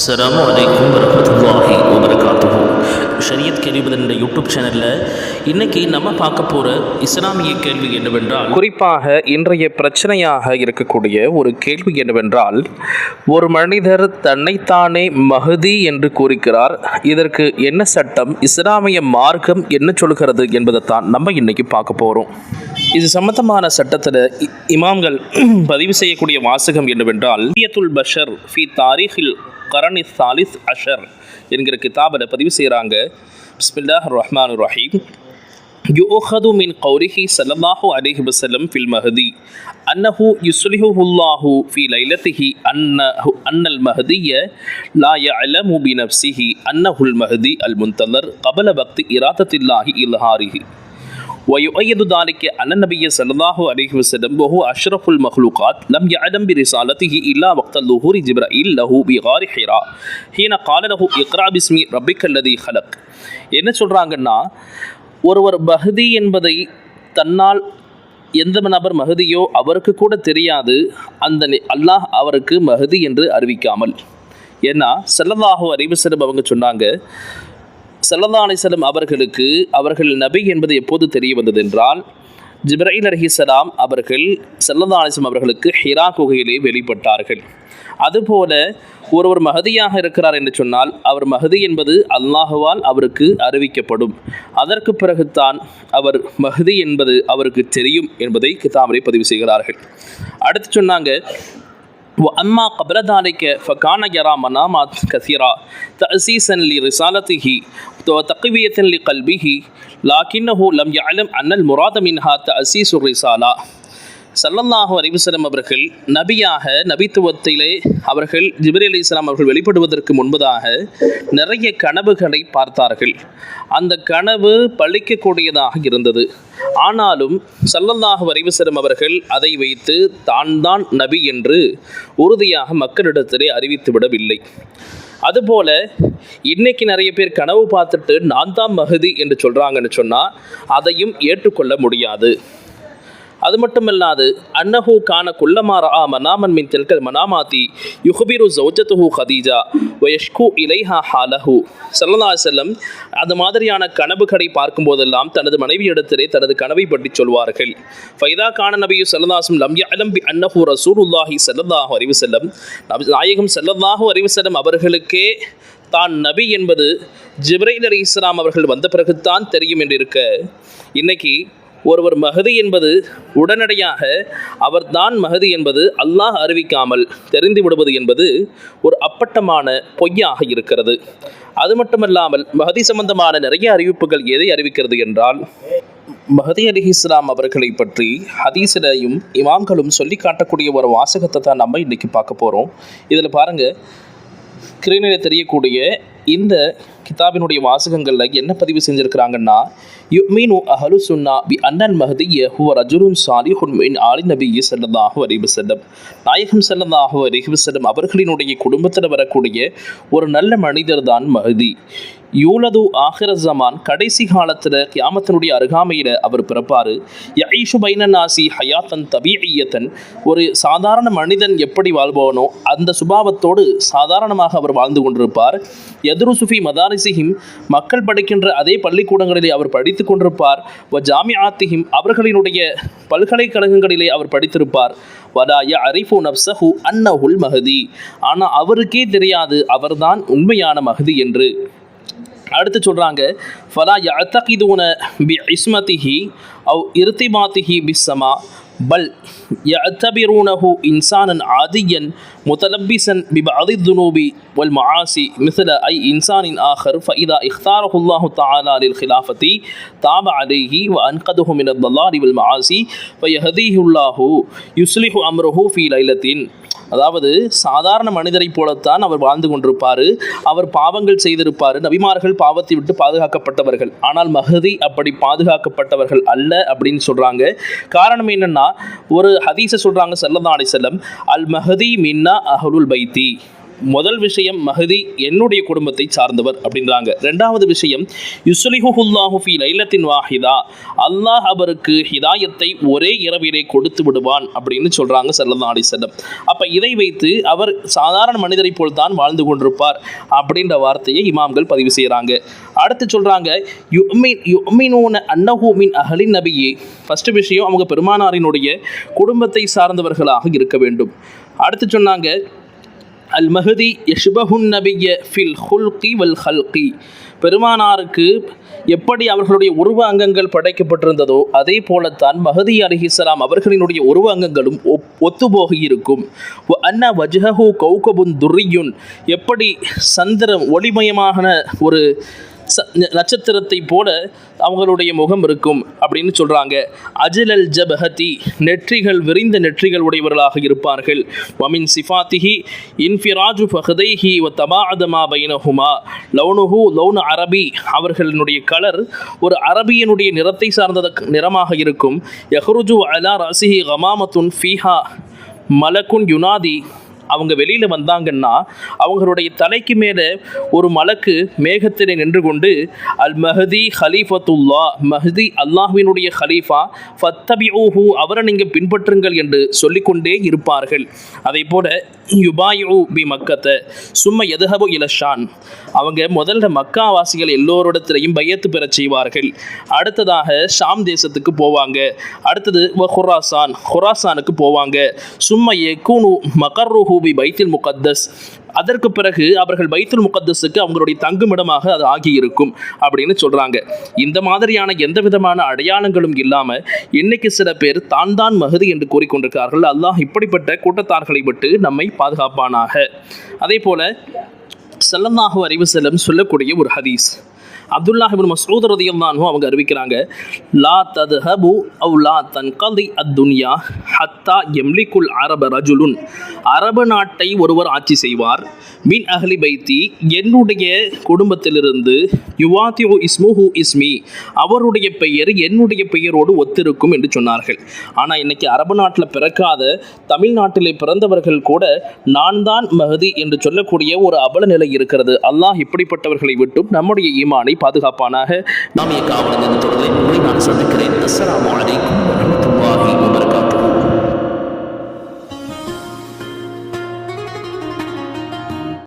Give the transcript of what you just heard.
அஸ்ஸலாமு அலைக்கும் வரமத்துல்லாஹி வபரகாத்துஹு ஷரியத் கேள்விபதன் என்ற யூடியூப் சேனலில் இன்னைக்கு நம்ம பார்க்க போகிற இஸ்லாமிய கேள்வி என்னவென்றால் குறிப்பாக இன்றைய பிரச்சனையாக இருக்கக்கூடிய ஒரு கேள்வி என்னவென்றால் ஒரு மனிதர் தன்னைத்தானே மஹதி என்று கூறுகிறார். இதற்கு என்ன சட்டம் இஸ்லாமிய மார்க்கம் என்ன சொல்கிறது என்பதைத்தான் நம்ம இன்னைக்கு பார்க்க போகிறோம் இது சம்பந்தமான சட்டத்தில் இமாம்கள் பதிவு செய்யக்கூடிய வாசகம் என்னவென்றால் பஷர் ஃபி தாரிஹில் கரணி சாலிஸ் அஷர் என்கிற கிதாபில் பதிவு செய்கிறாங்க பிஸ்மில்லாஹ் ரஹ்மான் ரஹீம் يؤخذ من قوله صلى الله عليه وسلم في المهدي أنه يصلحه الله في ليلته أنه أن المهدي لا يعلم بنفسه أنه المهدي المنتظر قبل وقت إرادة الله إظهاره ويؤيد ذلك أن النبي صلى الله عليه وسلم وهو أشرف المخلوقات لم يعلم برسالته إلا وقت ظهور جبرائيل له بغار حراء حين قال له اقرأ باسم ربك الذي خلق என்ன சொல்கிறாங்கன்னா ஒருவர் மஹதி என்பதை தன்னால் எந்த நபர் மஹதியோ அவருக்கு கூட தெரியாது அந்த நி- அல்லாஹ் அவருக்கு மஹதி என்று அறிவிக்காமல் ஏன்னா செல்லல்லாஹு அறிவுசலம் அவங்க சொன்னாங்க சல்லல்லா அலிசல்லம் அவர்களுக்கு அவர்கள் நபி என்பது எப்போது தெரிய வந்தது என்றால் ஜிப்ரைல் அவர்கள் சல்லல்லா அவர்களுக்கு ஹிரா குகையிலே வெளிப்பட்டார்கள். அதுபோல ஒருவர் மகதியாக இருக்கிறார் என்று சொன்னால் அவர் மகதி என்பது அல்லாஹுவால் அவருக்கு அறிவிக்கப்படும். அதற்கு பிறகுதான் அவர் மகதி என்பது அவருக்கு தெரியும் என்பதை கிதாமரை பதிவு செய்கிறார்கள். அடுத்து சொன்னாங்க وأما قبل ذلك فكان يرى منامات كثيرة تأسيسا لرسالته وتقوية لقلبه لكنه لم يعلم أن المراد منها تأسيس الرسالة. சல்லல்லாஹு அலிவசலம் அவர்கள் நபியாக நபித்துவத்திலே அவர்கள் ஜிபிரி அலி இஸ்லாம் அவர்கள் வெளிப்படுவதற்கு முன்பதாக நிறைய கனவுகளை பார்த்தார்கள். அந்த கனவு பழிக்கக்கூடியதாக இருந்தது. ஆனாலும் சல்லல்லாஹு அலிவசலம் அவர்கள் அதை வைத்து தான் தான் நபி என்று உறுதியாக மக்களிடத்திலே அறிவித்து விடவில்லை. அதுபோல இன்னைக்கு நிறைய பேர் கனவு பார்த்துட்டு நான் தான் மகுதி என்று சொல்கிறாங்கன்னு சொன்னால் அதையும் ஏற்றுக்கொள்ள முடியாது. அது மட்டுமல்லாது அன்னஹு கான குல்லமார ஆ மனாமன் மின் தெல்கல் மனாமாத்தி யுஹபிரு ஜௌஜத்துஹு ஹதீஜா வயஷ்கு இலைஹா ஹாலஹு. சல்லா செல்லம் அந்த மாதிரியான கனவுகளை பார்க்கும்போதெல்லாம் தனது மனைவியிடத்திலே தனது கனவை பற்றி சொல்வார்கள். ஃபைதா கான நபியு சல்லதாசும் லம் அலம்பி அன்னஹு ரசூலுல்லாஹி உல்லாஹி செல்லதாகும் வஸல்லம். செல்லம் நாயகம் செல்லதாகும் அறிவு செல்லம் அவர்களுக்கே தான் நபி என்பது ஜிப்ரைல் அலி இஸ்லாம் அவர்கள் வந்த பிறகுத்தான் தெரியும் என்று இருக்க. இன்னைக்கு ஒருவர் மகதி என்பது உடனடியாக அவர்தான் மகதி என்பது அல்லாஹ் அறிவிக்காமல் தெரிந்து விடுவது என்பது ஒரு அப்பட்டமான பொய்யாக இருக்கிறது. அது மட்டுமல்லாமல் மகதி சம்பந்தமான நிறைய அறிவிப்புகள் எதை அறிவிக்கிறது என்றால் மஹதி அலி இஸ்லாம் அவர்களை பற்றி ஹதீஸிலையும் இமாம்களும் சொல்லி காட்டக்கூடிய ஒரு வாசகத்தை தான் நம்ம இன்னைக்கு பார்க்க போகிறோம் இதில் பாருங்கள் ஸ்க்ரீனில் தெரியக்கூடிய இந்த கிதாபினுடைய வாசகங்களில் என்ன பதிவு செஞ்சுருக்கிறாங்கன்னா யுமீனு அஹலு சுன்னா பி அண்ணன் மஹதிய ஹுவ ரஜுலுன் சாலிஹுன் மின் ஆலி நபி ஸல்லல்லாஹு அலைஹி செல்லம் நாயகம் செல்லதாக அலைஹி அவர்களினுடைய குடும்பத்தில் வரக்கூடிய ஒரு நல்ல மனிதர் தான் மஹதி. யூலது ஆஹிர ஜமான் கடைசி காலத்தில் கியாமத்தினுடைய அருகாமையில் அவர் பிறப்பார். யைஷு பைனநாசி ஹயாத்தன் தபீயத்தன் ஒரு சாதாரண மனிதன் எப்படி வாழ்பவனோ அந்த சுபாவத்தோடு சாதாரணமாக அவர் வாழ்ந்து கொண்டிருப்பார். எதுரு சுஃபி மதாரிசிஹிம் மக்கள் படிக்கின்ற அதே பள்ளிக்கூடங்களிலே அவர் படித்து கொண்டிருப்பார். வ ஜாமியாத்திஹிம் அவர்களினுடைய பல்கலைக்கழகங்களிலே அவர் படித்திருப்பார். வலாய அரிஃபு நப்சஹு அன்னஹுல் மஹதி. ஆனால் அவருக்கே தெரியாது அவர்தான் உண்மையான மகதி என்று. அடுத்து சொல்கிறாங்க ஃபலா யத்தகிதூன பி இஸ்மதிஹி أو إرتباطه بالسماء بل يعتبرونه إنسانا عاديا متلبسا ببعض الذنوب والمعاصي مثل أي إنسان آخر فإذا اختاره الله تعالى للخلافة تاب عليه وأنقذه من الضلال والمعاصي فيهديه الله يصلح أمره في ليلة அதாவது சாதாரண மனிதரைப் போலத்தான் அவர் வாழ்ந்து கொண்டிருப்பார். அவர் பாவங்கள் செய்திருப்பார். நபிமார்கள் பாவத்தை விட்டு பாதுகாக்கப்பட்டவர்கள். ஆனால் மஹதி அப்படி பாதுகாக்கப்பட்டவர்கள் அல்ல அப்படின்னு சொல்கிறாங்க காரணம் என்னன்னா ஒரு ஹதீஸை சொல்கிறாங்க சல்லல்லா செல்லம் அல் மஹதி மின்னா அஹ்லுல் பைத்தி. முதல் விஷயம் மஹதி என்னுடைய குடும்பத்தை சார்ந்தவர் அப்படின்றாங்க. ரெண்டாவது விஷயம் யுஸ்லிஹுல்லாஹு ஃபி லைலத்தின் வாஹிதா. அல்லாஹ் அவருக்கு ஹிதாயத்தை ஒரே இரவிலே கொடுத்து விடுவான் அப்படின்னு சொல்றாங்க சல்லல்லாஹு அலைஹி வஸல்லம். அப்ப இதை வைத்து அவர் சாதாரண மனிதரை போல் தான் வாழ்ந்து கொண்டிருப்பார் அப்படின்ற வார்த்தையை இமாம்கள் பதிவு செய்கிறாங்க அடுத்து சொல்றாங்க யுமின் யுமினூன அன்னஹு அஹலின் நபியே. ஃபர்ஸ்ட் விஷயம் அவங்க பெருமானாரினுடைய குடும்பத்தை சார்ந்தவர்களாக இருக்க வேண்டும். அடுத்து சொன்னாங்க அல் மஹதி யஷ்பஹுன் நபிய ஃபில் ஹுல்கி வல் ஹல்கி. பெருமானாருக்கு எப்படி அவர்களுடைய உருவ அங்கங்கள் படைக்கப்பட்டிருந்ததோ அதே போலத்தான் மஹதி அலிஹிஸ்லாம் அவர்களினுடைய உருவ அங்கங்களும் ஒப் ஒத்துபோகி இருக்கும் அன்ன வஜ்ஹஹு கௌகபுன் துர்ரியுன். எப்படி சந்திரம் ஒளிமயமான ஒரு நட்சத்திரத்தை போல அவங்களுடைய முகம் இருக்கும் அப்படின்னு சொல்கிறாங்க அஜலல் ஜபஹதி நெற்றிகள் விரிந்த நெற்றிகள் உடையவர்களாக இருப்பார்கள். வமின் சிஃபாத்திஹி இன்ஃபிராஜு ஃபஹதைஹி வ தபாஅதமா பைனஹுமா. லவுனுஹு லவுனு அரபி அவர்களினுடைய கலர் ஒரு அரபியனுடைய நிறத்தை சார்ந்த நிறமாக இருக்கும். யஹ்ருஜு அலா ரசிஹி கமாமத்துன் ஃபீஹா மலக்குன் யுனாதி அவங்க வெளியில் வந்தாங்கன்னா அவங்களுடைய தலைக்கு மேலே ஒரு மலக்கு மேகத்திலே நின்று கொண்டு அல் மஹதி ஹலீஃபத்துல்லா மஹதி அல்லாஹ்வினுடைய ஹலீஃபா ஃபத்தபி ஊஹூ அவரை நீங்கள் பின்பற்றுங்கள் என்று சொல்லிக்கொண்டே இருப்பார்கள். அதே போல யுபாயு பி மக்கத்தை சும்மா எதுஹபு இலஷான் அவங்க முதல்ல மக்காவாசிகள் எல்லோரிடத்திலையும் பையத்து பெறச் செய்வார்கள். அடுத்ததாக ஷாம் தேசத்துக்கு போவாங்க. அடுத்தது வ ஹுராசான் ஹுராசானுக்கு போவாங்க. சும்மா எக்கூனு மகர்ருஹு பி பைத்தில் முகத்தஸ். அதற்கு பிறகு அவர்கள் பைத்துல் முகத்தஸுக்கு அவங்களுடைய தங்குமிடமாக அது ஆகியிருக்கும் அப்படின்னு சொல்கிறாங்க இந்த மாதிரியான எந்த விதமான அடையாளங்களும் இல்லாமல் இன்னைக்கு சில பேர் தான் தான் மகுதி என்று கூறிக்கொண்டிருக்கிறார்கள். அல்லாஹ் இப்படிப்பட்ட கூட்டத்தார்களை விட்டு நம்மை பாதுகாப்பானாக. அதே போல செல்லமாக அறிவு செல்லம் சொல்லக்கூடிய ஒரு ஹதீஸ். அப்துல்லாஹி இப்னு மஸ்ஊத் அவங்க அறிவிக்கிறாங்க லா தத்ஹபு அவ் லா தன்கதி அத்துன்யா ஹத்தா எம்லிக்குல் அரப ரஜுலுன். அரபு நாட்டை ஒருவர் ஆட்சி செய்வார். மின் அஹ்லி பைத்தி என்னுடைய குடும்பத்திலிருந்து யுவாத்தியோ இஸ்முஹு இஸ்மி அவருடைய பெயர் என்னுடைய பெயரோடு ஒத்திருக்கும் என்று சொன்னார்கள். ஆனால் இன்னைக்கு அரபு நாட்டில் பிறக்காத தமிழ்நாட்டிலே பிறந்தவர்கள் கூட நான் தான் மஹதி என்று சொல்லக்கூடிய ஒரு அபல நிலை இருக்கிறது. அல்லாஹ் இப்படிப்பட்டவர்களை விட்டும் நம்முடைய ஈமானை பாதுகாப்பானாக. நாம் காவலர் என்ற நான் சந்திக்கிறேன். அஸ்லாம் வலைக்கும் வரமத்துல்லாஹி வ